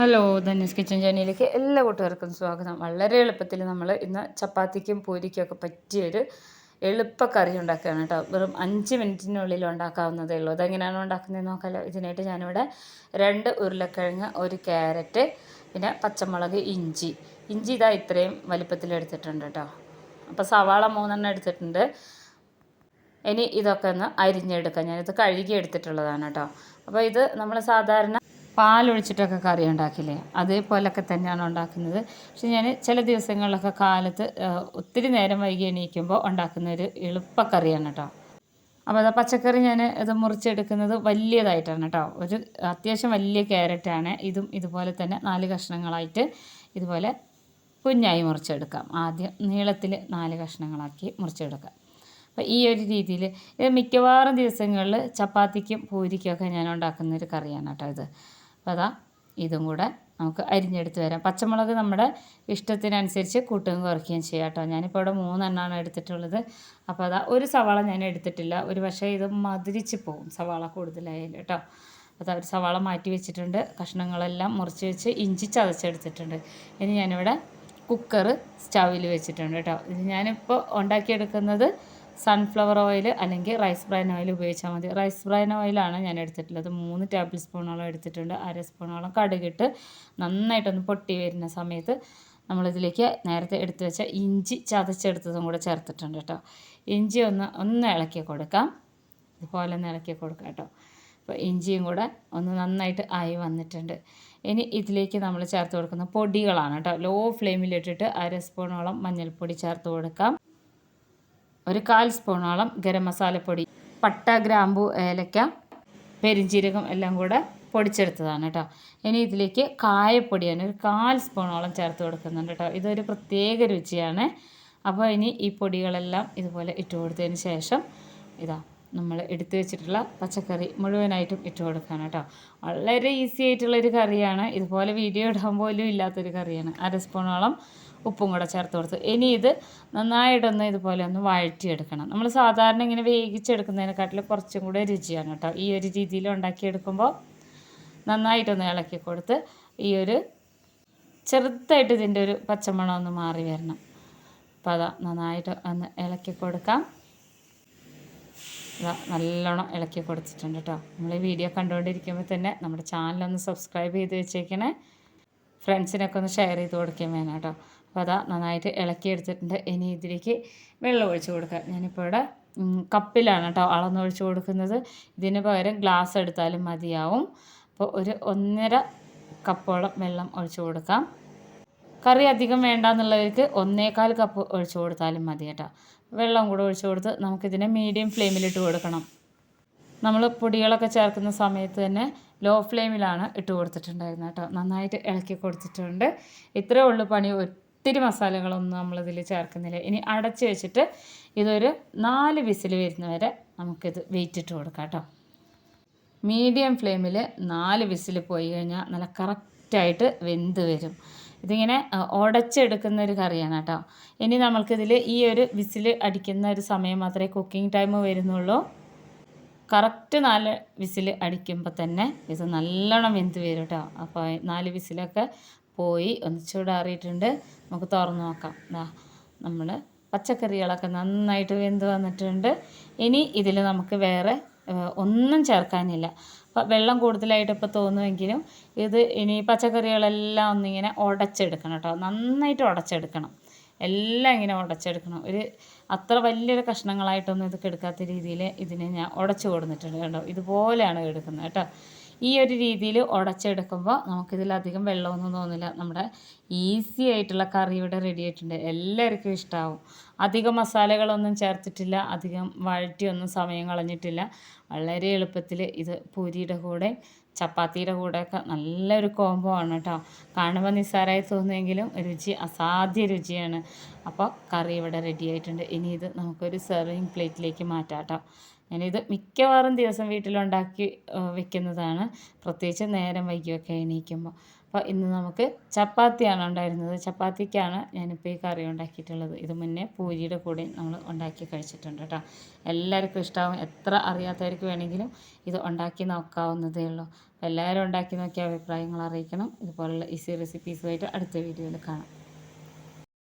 Hello ധന്യസ് kitchen ചാനലിലേക്ക് എല്ലാ കൂട്ടുകാർക്കും സ്വാഗതം. വളരെ എളുപ്പത്തിൽ നമ്മൾ ഇന്ന് ചപ്പാത്തിക്കും പൂരിക്കും ഒക്കെ പറ്റിയൊരു എളുപ്പ കറി ഉണ്ടാക്കുകയാണ് കേട്ടോ. വെറും അഞ്ച് മിനിറ്റിനുള്ളിൽ ഉണ്ടാക്കാവുന്നതേ ഉള്ളൂ. അതെങ്ങനെയാണ് ഉണ്ടാക്കുന്നത് നോക്കാമല്ലോ ഇതിനായിട്ട് ഞാനിവിടെ രണ്ട് ഉരുളക്കിഴങ്ങ് ഒരു ക്യാരറ്റ് പിന്നെ പച്ചമുളക് ഇഞ്ചി. ഇഞ്ചി ഇതാ ഇത്രയും വലിപ്പത്തിൽ എടുത്തിട്ടുണ്ട് കേട്ടോ. അപ്പോൾ സവാള മൂന്നെണ്ണം എടുത്തിട്ടുണ്ട്. ഇനി ഇതൊക്കെ ഒന്ന് അരിഞ്ഞെടുക്കാം. ഞാനിത് കഴുകി എടുത്തിട്ടുള്ളതാണ് കേട്ടോ. അപ്പോൾ ഇത് നമ്മൾ സാധാരണ പാലൊഴിച്ചിട്ടൊക്കെ കറി ഉണ്ടാക്കില്ലേ അതേപോലൊക്കെ തന്നെയാണ് ഉണ്ടാക്കുന്നത്. പക്ഷെ ഞാൻ ചില ദിവസങ്ങളിലൊക്കെ കാലത്ത് ഒത്തിരി നേരം വൈകി എണീക്കുമ്പോൾ ഉണ്ടാക്കുന്ന ഒരു എളുപ്പക്കറിയാണ് കേട്ടോ. അപ്പോൾ അത് പച്ചക്കറി ഞാൻ ഇത് മുറിച്ചെടുക്കുന്നത് വലിയതായിട്ടാണ് കേട്ടോ. ഒരു അത്യാവശ്യം വലിയ ക്യാരറ്റാണ്. ഇതും ഇതുപോലെ തന്നെ നാല് കഷ്ണങ്ങളായിട്ട് ഇതുപോലെ കുഞ്ഞായി മുറിച്ചെടുക്കാം. ആദ്യം നീളത്തിൽ നാല് കഷ്ണങ്ങളാക്കി മുറിച്ചെടുക്കാം. അപ്പോൾ ഈ ഒരു രീതിയിൽ മിക്കവാറും ദിവസങ്ങളിൽ ചപ്പാത്തിക്കും പൂരിക്കും ഒക്കെ ഞാൻ ഉണ്ടാക്കുന്ന ഒരു കറിയാണ് കേട്ടോ ഇത്. അപ്പോൾ അതാ ഇതും കൂടെ നമുക്ക് അരിഞ്ഞെടുത്ത് വരാം പച്ചമുളക് നമ്മുടെ ഇഷ്ടത്തിനനുസരിച്ച് കൂട്ടുകയും കുറയ്ക്കുകയും ചെയ്യാം കേട്ടോ. ഞാനിപ്പോൾ ഇവിടെ മൂന്നെണ്ണമാണ് എടുത്തിട്ടുള്ളത്. അപ്പോൾ അതാ ഒരു സവാള ഞാൻ എടുത്തിട്ടില്ല. ഒരു പക്ഷേ ഇത് മധുരിച്ച് പോകും സവാള കൂടുതലായാലും കേട്ടോ. അപ്പോൾ ഒരു സവാള മാറ്റി വെച്ചിട്ടുണ്ട്. കഷ്ണങ്ങളെല്ലാം മുറിച്ച് വെച്ച് ഇഞ്ചി ചതച്ചെടുത്തിട്ടുണ്ട്. ഇനി ഞാനിവിടെ കുക്കർ സ്റ്റൗവിൽ വെച്ചിട്ടുണ്ട് കേട്ടോ. ഇത് ഞാനിപ്പോൾ ഉണ്ടാക്കിയെടുക്കുന്നത് സൺഫ്ലവർ ഓയിൽ അല്ലെങ്കിൽ റൈസ് ബ്രാൻ ഓയിൽ ഉപയോഗിച്ചാൽ മതി. റൈസ് ബ്രാൻ ഓയിലാണ് ഞാൻ എടുത്തിട്ടുള്ളത്. മൂന്ന് ടേബിൾ സ്പൂണോളം എടുത്തിട്ടുണ്ട്. അര സ്പൂണോളം കടുകിട്ട് നന്നായിട്ടൊന്ന് പൊട്ടി വരുന്ന സമയത്ത് നമ്മളിതിലേക്ക് നേരത്തെ എടുത്തു വെച്ച ഇഞ്ചി ചതച്ചെടുത്തതും കൂടെ ചേർത്തിട്ടുണ്ട് കേട്ടോ. ഇഞ്ചി ഒന്ന് ഒന്ന് ഇളക്കി കൊടുക്കാം. ഇതുപോലെ ഒന്ന് ഇളക്കി കൊടുക്കാം കേട്ടോ. അപ്പോൾ ഇഞ്ചിയും കൂടെ ഒന്ന് നന്നായിട്ട് ആയി വന്നിട്ടുണ്ട്. ഇനി ഇതിലേക്ക് നമ്മൾ ചേർത്ത് കൊടുക്കുന്ന പൊടികളാണ് കേട്ടോ. ലോ ഫ്ലെയിമിലിട്ടിട്ട് അര സ്പൂണോളം മഞ്ഞൾപ്പൊടി ചേർത്ത് കൊടുക്കാം. ഒരു കാൽ സ്പൂണോളം ഗരം മസാലപ്പൊടി പട്ട ഗ്രാമ്പു ഏലക്ക പെരിഞ്ചീരകം എല്ലാം കൂടെ പൊടിച്ചെടുത്തതാണ് കേട്ടോ. ഇനി ഇതിലേക്ക് കായപ്പൊടിയാണ് ഒരു കാൽ സ്പൂണോളം ചേർത്ത് കൊടുക്കുന്നുണ്ട് കേട്ടോ. ഇതൊരു പ്രത്യേക രുചിയാണ്. അപ്പോൾ ഇനി ഈ പൊടികളെല്ലാം ഇതുപോലെ ഇട്ട് കൊടുത്തതിന് ശേഷം ഇതാ നമ്മൾ എടുത്തു വെച്ചിട്ടുള്ള പച്ചക്കറി മുഴുവനായിട്ടും ഇട്ട് കൊടുക്കുകയാണ് കേട്ടോ. വളരെ ഈസി ആയിട്ടുള്ളൊരു കറിയാണ്. ഇതുപോലെ വീഡിയോ ഇടാൻ പോലും ഇല്ലാത്തൊരു കറിയാണ്. അര സ്പൂണോളം ഉപ്പും കൂടെ ചേർത്ത് കൊടുത്ത്. ഇനി ഇത് നന്നായിട്ടൊന്ന് ഇതുപോലെ ഒന്ന് വഴറ്റിയെടുക്കണം. നമ്മൾ സാധാരണ ഇങ്ങനെ വേവിച്ചെടുക്കുന്നതിനെക്കാട്ടിലും കുറച്ചും കൂടെ രുചിയാണ് കേട്ടോ. ഈ ഒരു രീതിയിൽ ഉണ്ടാക്കിയെടുക്കുമ്പോൾ നന്നായിട്ടൊന്ന് ഇളക്കി കൊടുത്ത് ഈ ഒരു ചെറുതായിട്ട് ഇതിന്റെ ഒരു പച്ചമണം ഒന്ന് മാറി വരണം. അപ്പോൾ അതാ നന്നായിട്ട് ഒന്ന് ഇളക്കി കൊടുക്കാം. നല്ലോണം ഇളക്കി കൊടുത്തിട്ടുണ്ട് കേട്ടോ നമ്മൾ ഈ വീഡിയോ കണ്ടുകൊണ്ടിരിക്കുമ്പോൾ തന്നെ നമ്മുടെ ചാനലൊന്ന് സബ്സ്ക്രൈബ് ചെയ്ത് വെച്ചേക്കണേ. ഫ്രണ്ട്സിനൊക്കെ ഒന്ന് ഷെയർ ചെയ്ത് കൊടുക്കുകയും വേണം കേട്ടോ അപ്പോൾ അതാ നന്നായിട്ട് ഇളക്കി എടുത്തിട്ടുണ്ട്. ഇനി ഇതിലേക്ക് വെള്ളം ഒഴിച്ച് കൊടുക്കുക ഞാനിപ്പോൾ ഇവിടെ കപ്പിലാണ് കേട്ടോ അളന്നൊഴിച്ച് കൊടുക്കുന്നത്. ഇതിന് പകരം ഗ്ലാസ് എടുത്താലും മതിയാവും. അപ്പോൾ ഒരു ഒന്നര കപ്പോളം വെള്ളം ഒഴിച്ച് കൊടുക്കാം. കറി അധികം വേണ്ട എന്നുള്ളവർക്ക് ഒന്നേകാൽ കപ്പ് ഒഴിച്ചു കൊടുത്താലും മതി കേട്ടോ. വെള്ളം കൂടെ ഒഴിച്ചു കൊടുത്ത് നമുക്കിതിനെ മീഡിയം ഫ്ലെയിമിലിട്ട് കൊടുക്കണം. നമ്മൾ പൊടികളൊക്കെ ചേർക്കുന്ന സമയത്ത് തന്നെ ലോ ഫ്ലെയിമിലാണ് ഇട്ട് കൊടുത്തിട്ടുണ്ടായിരുന്നത് കേട്ടോ. നന്നായിട്ട് ഇളക്കി കൊടുത്തിട്ടുണ്ട്. ഇത്രയേ ഉള്ളൂ പണി. ഒത്തിരി മസാലകളൊന്നും നമ്മളിതിൽ ചേർക്കുന്നില്ല. ഇനി അടച്ച് വെച്ചിട്ട് ഇതൊരു നാല് വിസിൽ വരുന്നവരെ നമുക്കിത് വെയിറ്റ് ഇട്ട് കൊടുക്കാം കേട്ടോ. മീഡിയം ഫ്ലെയിമിൽ നാല് വിസിൽ പോയി കഴിഞ്ഞാൽ നല്ല കറക്റ്റായിട്ട് വെന്ത് വരും. ഇതിങ്ങനെ ഉടച്ചെടുക്കുന്ന ഒരു കറിയാണ് കേട്ടോ. ഇനി നമ്മൾക്കിതിൽ ഈ ഒരു വിസിൽ അടിക്കുന്ന ഒരു സമയം മാത്രമേ കുക്കിംഗ് ടൈം വരുന്നുള്ളൂ. കറക്റ്റ് നാല് വിസിൽ അടിക്കുമ്പോൾ തന്നെ ഇത് നല്ലോണം വെന്ത് വരും കേട്ടോ. അപ്പോൾ നാല് വിസിലൊക്കെ പോയി ഒന്ന് ചൂടാറിയിട്ടുണ്ട്. നമുക്ക് തുറന്ന് നോക്കാം. ദാ നമ്മൾ പച്ചക്കറികളൊക്കെ നന്നായിട്ട് വെന്ത് വന്നിട്ടുണ്ട്. ഇനി ഇതിൽ നമുക്ക് വേറെ ഒന്നും ചേർക്കാനില്ല. വെള്ളം കൂടുതലായിട്ട് ഇപ്പോൾ തോന്നുമെങ്കിലും ഇത് ഇനി പച്ചക്കറികളെല്ലാം ഒന്നിങ്ങനെ ഉടച്ചെടുക്കണം കേട്ടോ. നന്നായിട്ട് ഉടച്ചെടുക്കണം. എല്ലാം ഇങ്ങനെ ഉടച്ചെടുക്കണം. ഒരു അത്ര വലിയൊരു കഷ്ണങ്ങളായിട്ടൊന്നും ഇതൊക്കെ എടുക്കാത്ത രീതിയിൽ ഇതിനെ ഞാൻ ഉടച്ചു കൊടുത്തിട്ടുണ്ട് കേട്ടോ. ഇതുപോലെയാണ് എടുക്കുന്നത് കേട്ടോ. ഈ ഒരു രീതിയിൽ ഉടച്ചെടുക്കുമ്പോൾ നമുക്കിതിലധികം വെള്ളമൊന്നും തോന്നില്ല. നമ്മുടെ ഈസി ആയിട്ടുള്ള കറി ഇവിടെ റെഡി ആയിട്ടുണ്ട്. എല്ലാവർക്കും ഇഷ്ടമാവും അധികം മസാലകളൊന്നും ചേർത്തിട്ടില്ല. അധികം വഴറ്റിയൊന്നും സമയം കളഞ്ഞിട്ടില്ല. വളരെ എളുപ്പത്തിൽ ഇത് പൂരിയുടെ കൂടെ ചപ്പാത്തിയുടെ കൂടെയൊക്കെ നല്ലൊരു കോംബോ ആണ് കേട്ടോ കാണുമ്പോൾ നിസ്സാരമായി തോന്നുമെങ്കിലും രുചി അസാധ്യ രുചിയാണ്. അപ്പോൾ കറി ഇവിടെ റെഡി ആയിട്ടുണ്ട്. ഇനി ഇത് നമുക്കൊരു സെർവിങ് പ്ലേറ്റിലേക്ക് മാറ്റാം കേട്ടോ ഞാനിത് മിക്കവാറും ദിവസം വീട്ടിലുണ്ടാക്കി വെക്കുന്നതാണ്. പ്രത്യേകിച്ച് നേരം വൈകിയൊക്കെ എണീക്കുമ്പോൾ അപ്പോൾ ഇന്ന് നമുക്ക് ചപ്പാത്തിയാണ് ഉണ്ടായിരുന്നത്. ചപ്പാത്തിക്കാണ് ഞാനിപ്പോൾ ഈ കറി ഉണ്ടാക്കിയിട്ടുള്ളത്. ഇത് മുന്നേ പൂരിയുടെ കൂടെ നമ്മൾ ഉണ്ടാക്കി കഴിച്ചിട്ടുണ്ട് കേട്ടോ. എല്ലാവർക്കും ഇഷ്ടമാവും എത്ര അറിയാത്തവർക്ക് വേണമെങ്കിലും ഇത് ഉണ്ടാക്കി നോക്കാവുന്നതേ ഉള്ളൂ. എല്ലാവരും ഉണ്ടാക്കി നോക്കിയ അഭിപ്രായങ്ങൾ അറിയിക്കണം. ഇതുപോലുള്ള ഈസി റെസിപ്പീസുമായിട്ട് അടുത്ത വീഡിയോയിൽ കാണാം.